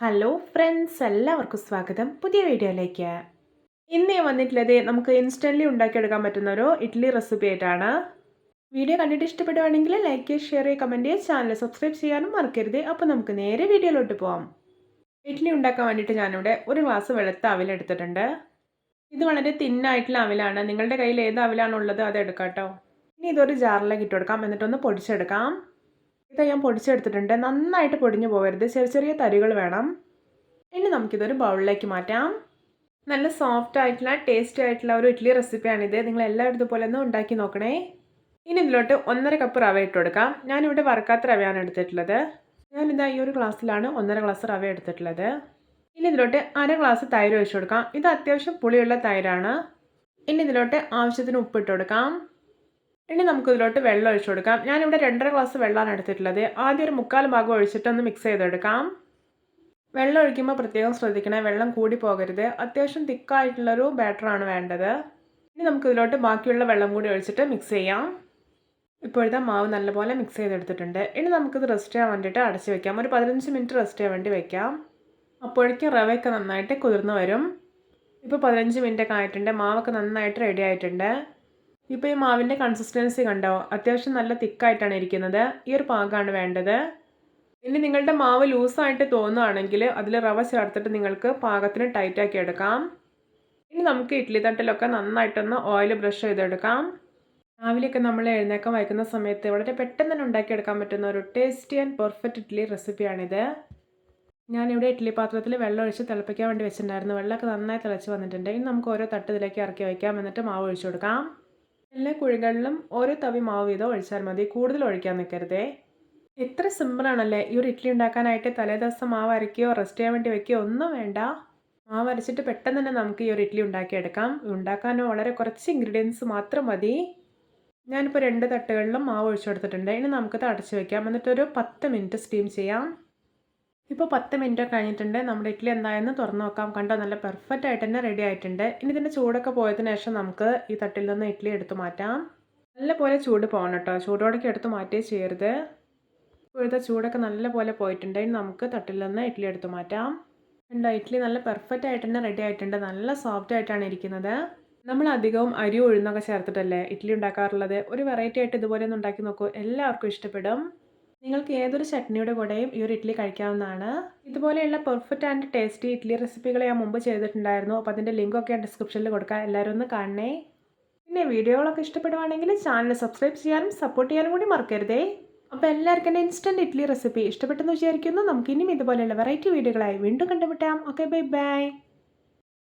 Hello friends എല്ലാവർക്കും സ്വാഗതം. പുതിയ വീഡിയോയിലേക്ക്. ഇന്ന് ഞാൻ വന്നിട്ടുള്ളത് നമുക്ക് ഇൻസ്റ്റന്റ്ലി ഉണ്ടാക്കിയെടുക്കാൻ പറ്റുന്ന ഒരു ഇഡ്ഡലി റെസിപ്പി ആയിട്ടാണ്. വീഡിയോ കണ്ടിട്ട് ഇഷ്ടപ്പെടുവാണെങ്കിൽ ലൈക്ക് ഷെയർ ചെയ്യുക കമന്റ് ചെയ്യുക. ചാനൽ സബ്സ്ക്രൈബ് ചെയ്യാനും മറക്കരുത്. അപ്പോൾ നമുക്ക് നേരെ വീഡിയോയിലോട്ട് പോവാം. ഇഡ്ഡലി ഉണ്ടാക്കാൻ വേണ്ടിയിട്ട് ഞാനിവിടെ ഒരു ഗ്ലാസ് വെളുത്ത അവിലെടുത്തിട്ടുണ്ട് ഇത് വളരെ തിന്നായിട്ടുള്ള അവിലാണ്. നിങ്ങളുടെ കയ്യിൽ ഏത് അവിലാണുള്ളത് അത് എടുക്കാം കേട്ടോ ഇനി ഇതൊരു ജാറിലേക്ക് ഇട്ടുകൊടുക്കാം എന്നിട്ടൊന്ന് പൊടിച്ചെടുക്കാം. ഇത് ഞാൻ പൊടിച്ചെടുത്തിട്ടുണ്ട്. നന്നായിട്ട് പൊടിഞ്ഞു പോകരുത് ചെറിയ ചെറിയ തരികൾ വേണം. ഇനി നമുക്കിതൊരു ബൗളിലേക്ക് മാറ്റാം. നല്ല സോഫ്റ്റ് ആയിട്ടുള്ള ടേസ്റ്റി ആയിട്ടുള്ള ഒരു ഇഡ്ഡലി റെസിപ്പിയാണിത് നിങ്ങൾ എല്ലാവരും ഇതുപോലെ ഒന്ന് ഉണ്ടാക്കി നോക്കണേ. ഇനി ഇതിലോട്ട് ഒന്നര കപ്പ് റവ ഇട്ട് കൊടുക്കാം. ഞാനിവിടെ വറുക്കാത്ത റവയാണ് എടുത്തിട്ടുള്ളത്. ഞാനിതാ ഈ ഒരു ഗ്ലാസ്സിലാണ് ഒന്നര ഗ്ലാസ് റവ എടുത്തിട്ടുള്ളത്. ഇനി ഇതിലോട്ട് അര ഗ്ലാസ് തൈര് ഒഴിച്ചു കൊടുക്കാം. ഇത് അത്യാവശ്യം പുളിയുള്ള തൈരാണ്. ഇനി ഇതിലോട്ട് ആവശ്യത്തിന് ഉപ്പിട്ട് കൊടുക്കാം. ഇനി നമുക്ക് ഇതിലോട്ട് വെള്ളം ഒഴിച്ചു കൊടുക്കാം. ഞാനിവിടെ രണ്ടര ഗ്ലാസ് വെള്ളമാണ് എടുത്തിട്ടുള്ളത്. ആദ്യം ഒരു മുക്കാൽ ഭാഗം ഒഴിച്ചിട്ട് ഒന്ന് മിക്സ് ചെയ്തെടുക്കാം. വെള്ളം ഒഴിക്കുമ്പോൾ പ്രത്യേകം ശ്രദ്ധിക്കണേ വെള്ളം കൂടി പോകരുത്. അത്യാവശ്യം തിക്കായിട്ടുള്ളൊരു ബാറ്ററാണ് വേണ്ടത്. ഇനി നമുക്ക് ഇതിലോട്ട് ബാക്കിയുള്ള വെള്ളം കൂടി ഒഴിച്ചിട്ട് മിക്സ് ചെയ്യാം. ഇപ്പോഴത്തെ മാവ് നല്ലപോലെ മിക്സ് ചെയ്തെടുത്തിട്ടുണ്ട്. ഇനി നമുക്കിത് റെസ്റ്റ് ചെയ്യാൻ വേണ്ടിയിട്ട് അടച്ച് വെക്കാം. ഒരു പതിനഞ്ച് മിനിറ്റ് റെസ്റ്റ് ചെയ്യാൻ വേണ്ടി വെക്കാം. അപ്പോഴേക്കും റവയൊക്കെ നന്നായിട്ട് കുതിർന്ന് വരും. ഇപ്പോൾ പതിനഞ്ച് മിനിറ്റൊക്കെ ആയിട്ടുണ്ട്. മാവൊക്കെ നന്നായിട്ട് റെഡി ആയിട്ടുണ്ട്. ഇപ്പോൾ ഈ മാവിന്റെ കൺസിസ്റ്റൻസി കണ്ടോ? അത്യാവശ്യം നല്ല തിക്കായിട്ടാണ് ഇരിക്കുന്നത്. ഈ ഒരു പാകമാണ് വേണ്ടത്. ഇനി നിങ്ങളുടെ മാവ് ലൂസായിട്ട് തോന്നുകയാണെങ്കിൽ അതിൽ റവ ചേർത്തിട്ട് നിങ്ങൾക്ക് പാകത്തിന് ടൈറ്റാക്കി എടുക്കാം. ഇനി നമുക്ക് ഇഡ്ഡലി തട്ടിലൊക്കെ നന്നായിട്ടൊന്ന് ഓയിൽ ബ്രഷ് ചെയ്തെടുക്കാം. രാവിലെയൊക്കെ നമ്മൾ എഴുന്നേക്കാൻ വയ്ക്കുന്ന സമയത്ത് വളരെ പെട്ടെന്ന് തന്നെ ഉണ്ടാക്കിയെടുക്കാൻ പറ്റുന്ന ഒരു ടേസ്റ്റി ആൻഡ് പെർഫെക്റ്റ് ഇഡ്ഡലി റെസിപ്പിയാണിത് ഞാനിവിടെ ഇഡ്ഡലി പാത്രത്തിൽ വെള്ളം ഒഴിച്ച് തിളപ്പിക്കാൻ വേണ്ടി വെച്ചിട്ടുണ്ടായിരുന്നു. വെള്ളമൊക്കെ നന്നായി തിളച്ച് വന്നിട്ടുണ്ട്. ഇനി നമുക്ക് ഓരോ തട്ട് ഇതിലേക്ക് ഇറക്കി വയ്ക്കാം. എന്നിട്ട് മാവ് ഒഴിച്ചു കൊടുക്കാം. എല്ലാ കുഴികളിലും ഓരോ തവി മാവ് വീതം ഒഴിച്ചാൽ മതി. കൂടുതൽ ഒഴിക്കാൻ നിൽക്കരുതേ. എത്ര സിമ്പിളാണല്ലേ ഈ ഒരു ഇഡ്ഡലി ഉണ്ടാക്കാനായിട്ട് തലേ ദിവസം മാവ് അരയ്ക്കുകയോ റെസ്റ്റ് ചെയ്യാൻ വേണ്ടി വെക്കുകയോ ഒന്നും വേണ്ട. മാവ് അരച്ചിട്ട് പെട്ടെന്ന് തന്നെ നമുക്ക് ഈ ഒരു ഇഡ്ഡലി ഉണ്ടാക്കിയെടുക്കാം. ഉണ്ടാക്കാനോ വളരെ കുറച്ച് ഇൻഗ്രീഡിയൻസ് മാത്രം മതി. ഞാനിപ്പോൾ രണ്ട് തട്ടുകളിലും മാവ് ഒഴിച്ചു കൊടുത്തിട്ടുണ്ട്. ഇനി നമുക്കത് അടച്ചു വെക്കാം. എന്നിട്ടൊരു പത്ത് മിനിറ്റ് സ്റ്റീം ചെയ്യാം. ഇപ്പോൾ പത്ത് മിനിറ്റ് കഴിഞ്ഞിട്ടുണ്ട്. നമ്മുടെ ഇഡ്ഡലി എന്തായെന്ന് തുറന്നു നോക്കാം. കണ്ടോ നല്ല പെർഫെക്റ്റ് ആയിട്ട് തന്നെ റെഡി ആയിട്ടുണ്ട്. ഇനി ഇതിന്റെ ചൂടൊക്കെ പോയതിന് ശേഷം നമുക്ക് ഈ തട്ടിൽ നിന്ന് ഇഡ്ഡലി എടുത്തു മാറ്റാം. നല്ലപോലെ ചൂട് പോകണം കേട്ടോ. ചൂടോടൊക്കെ എടുത്ത് മാറ്റിയേ ചെയ്യരുത്. ഇപ്പോഴത്തെ ചൂടൊക്കെ നല്ലപോലെ പോയിട്ടുണ്ട്. ഇനി നമുക്ക് തട്ടിൽ നിന്ന് ഇഡ്ഡലി എടുത്ത് മാറ്റാം. ഉണ്ടോ ഇഡ്ഡലി നല്ല പെർഫെക്റ്റ് ആയിട്ട് തന്നെ റെഡി ആയിട്ടുണ്ട്. നല്ല സോഫ്റ്റ് ആയിട്ടാണ് ഇരിക്കുന്നത്. നമ്മൾ അധികവും അരി ഉഴുന്നൊക്കെ ചേർത്തിട്ടല്ലേ ഇഡ്ഡലി ഉണ്ടാക്കാറുള്ളത്? ഒരു വെറൈറ്റി ആയിട്ട് ഇതുപോലെ ഒന്ന് ഉണ്ടാക്കി നോക്കൂ. എല്ലാവർക്കും ഇഷ്ടപ്പെടും. നിങ്ങൾക്ക് ഏതൊരു ചട്നിയുടെ കൂടെയും ഈ ഒരു ഇഡ്ഡലി കഴിക്കാവുന്നതാണ്. ഇതുപോലെയുള്ള പെർഫെക്റ്റ് ആൻഡ് ടേസ്റ്റി ഇഡ്ഡലി റെസിപ്പികൾ ഞാൻ മുമ്പ് ചെയ്തിട്ടുണ്ടായിരുന്നു. അപ്പോൾ അതിന്റെ ലിങ്കൊക്കെ ഞാൻ ഡിസ്ക്രിപ്ഷനിൽ കൊടുക്കാം. എല്ലാവരും ഒന്ന് കാണണേ. പിന്നെ വീഡിയോകളൊക്കെ ഇഷ്ടപ്പെടുവാണെങ്കിൽ ചാനൽ സബ്സ്ക്രൈബ് ചെയ്യാനും സപ്പോർട്ട് ചെയ്യാനും കൂടി മറക്കരുതേ. അപ്പോൾ എല്ലാവർക്കും എന്റെ ഇൻസ്റ്റന്റ് ഇഡ്ഡലി റെസിപ്പി ഇഷ്ടപ്പെട്ടെന്ന് വിചാരിക്കുന്നു. നമുക്ക് ഇനിയും ഇതുപോലെയുള്ള വെറൈറ്റി വീഡിയോകളായി വീണ്ടും കണ്ടുമുട്ടാം. Okay bye bye